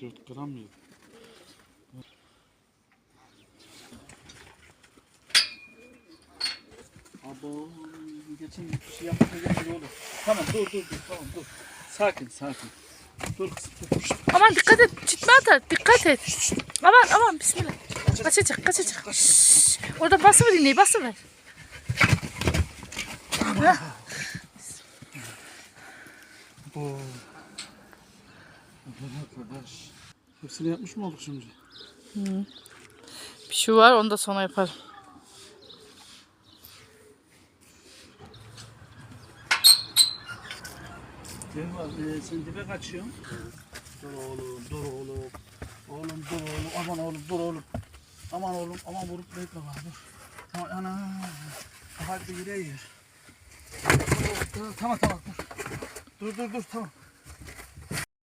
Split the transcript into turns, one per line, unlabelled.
4 gram mı? Abo geçen bir şey yapacak gibi olur. Tamam dur dur dur tamam dur. Sakin sakin. Dur kızım dur.
Aman dikkat et. Çitme atar. Dikkat et. Aman aman bismillah. Kaçacak kaçacak. Şşş. Orada basıver iğneyi basıver.
Bu. Arkadaş. Hepsini yapmış mı olduk şimdi?
Bir şey var onu da sonra yaparım.
Gel bak e, sen dibe kaçıyorsun. Dur oğlum dur oğlum. Oğlum dur oğlum aman oğlum dur oğlum. Aman oğlum aman vurup bekle bak dur. Tamam ana. Hadi yüreği yer. Tamam tamam dur. Dur dur dur tamam.